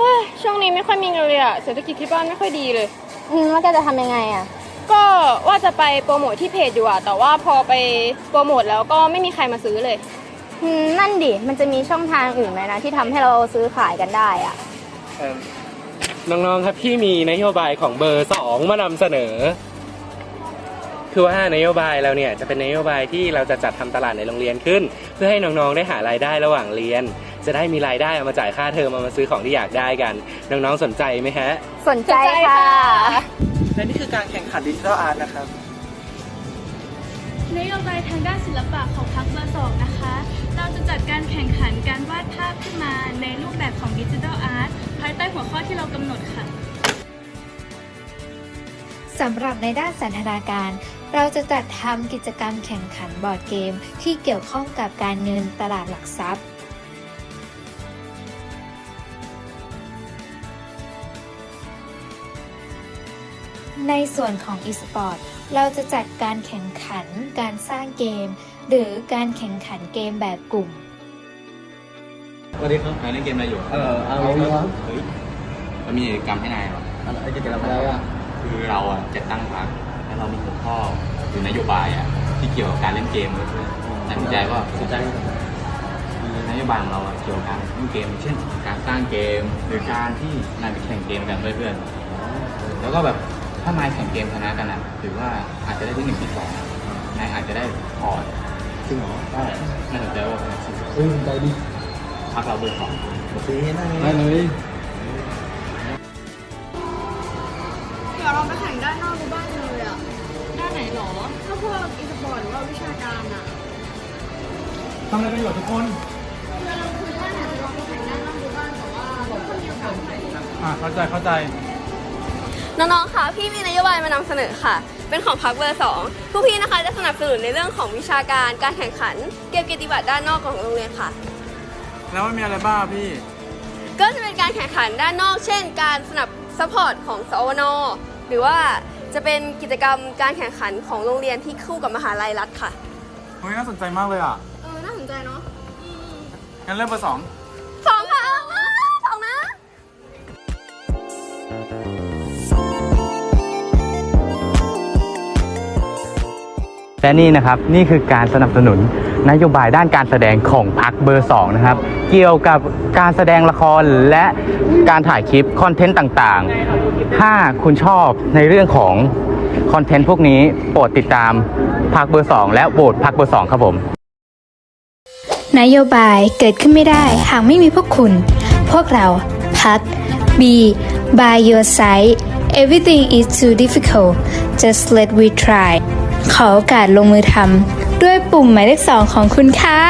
ฮ้ยช่วงนี้ไม่ค่อยมีเงินเลยอะเศรษฐกิจที่บ้านไม่ค่อยดีเลย อืมแล้วแกจะทำยังไงอะก็ว่าจะไปโปรโมทที่เพจอยู่อะแต่ว่าพอไปโปรโมทแล้วก็ไม่มีใครมาซื้อเลย อืมนั่นดิ มันจะมีช่องทางอื่นไหมนะที่ทำให้เราซื้อขายกันได้อะเอิ่มน้องๆครับพี่มีนโยบายของเบอร์สองมานำเสนอ คือว่านโยบายเราเนี่ยจะเป็นนโยบายที่เราจะจัดทำตลาดในโรงเรียนขึ้น เพื่อให้น้องๆได้หารายได้ระหว่างเรียน จะได้มีรายได้เอามาจ่ายค่าเทอมเอามาซื้อของที่อยากได้กัน น้องๆสนใจไหมฮะ สนใจค่ะ และนี่คือการแข่งขันดิจิทัลอาร์ตนะครับนโยบายทางด้านศิลปะของพรรคเบอร์สองนะคะ เราจะจัดการแข่งขันการวาดภาพขึ้นมาในรูปแบบของดิจิทัลอาร์ตภายใต้หัวข้อที่เรากำหนดค่ะสำหรับในด้านสันทนาการ เราจะจัดทำกิจกรรมแข่งขันบอร์ดเกม ที่เกี่ยวข้องกับการเงินตลาดหลักทรัพย์ ในส่วนของ e-sport เราจะจัดการแข่งขัน การสร้างเกม หรือการแข่งขันเกมแบบกลุ่ม สวัสดีครับนายเล่นเกมอะไรอยู่เออเอาเลยครับเฮ้ยมันมีกิจกรรมให้นายเหรออะไรกิจกรรมอะไรอะคือเราอะจะตั้งพรรคแล้วเรามีหัวข้อหรือนโยบายอะที่เกี่ยวกับการเล่นเกมเลยนายสนใจว่าสนใจคือนโยบายของเราอะเกี่ยวกับการเล่นเกม เช่น การสร้างเกมหรือการที่นายไปแข่งเกมกันเพื่อนๆแล้วก็แบบ ถ้านายแข่งเกมชนะกันอะถือว่าอาจจะได้ที่หนึ่งที่สองนายอาจจะได้พอร์ตจริงเหรอได้น่าสนใจว่าเฮ้ยสนใจดิพรรคเราเบอร์สองโอเคได้ได้เลยเดี๋ยวเราไปแข่งด้านนอกดูบ้างเลยอะด้านไหนหรอถ้าพวกอีสปอร์ตหรือว่าวิชาการอะทำอะไรประโยชน์ทุกคนเราคุยว่าเนี่ยจะลองไปแข่งด้านนอกดูบ้างแต่ว่าเราคนเดียวกันอ่าเข้าใจเข้าใจ น้องๆคะพี่มีนโยบายมานำเสนอค่ะ เป็นของพรรคเบอร์สองผู้พี่นะคะจะสนับสนุนในเรื่องของวิชาการ การแข่งขัน เก็บเกียรติบัตรด้านนอกของโรงเรียนค่ะ แล้วมันมีอะไรบ้างพี่ ก็จะเป็นการแข่งขันด้านนอก เช่น การสนับสปอร์ตของสวนหรือว่าจะเป็นกิจกรรมการแข่งขันของโรงเรียนที่คู่กับมหาลัยรัฐค่ะเฮ้ยน่าสนใจมากเลยอะ เออ น่าสนใจเนาะงั้นเริ่มเบอร์สองสองค่ะว้าวสองนะ และนี่นะครับนี่คือการสนับสนุนนโยบายด้านการแสดงของพรรคเบอร์สองนะครับเกี่ยวกับการแสดงละครและการถ่ายคลิปคอนเทนต์ต่างๆ ถ้าคุณชอบในเรื่องของคอนเทนต์พวกนี้โปรดติดตามพรรคเบอร์สองและโหวตพรรคเบอร์สองครับผม นโยบายเกิดขึ้นไม่ได้หากไม่มีพวกคุณ พวกเราพัก B by your side everything is too difficult just let we try ขอโอกาสลงมือทำด้วยปุ่มหมายเลขสองของคุณค่ะ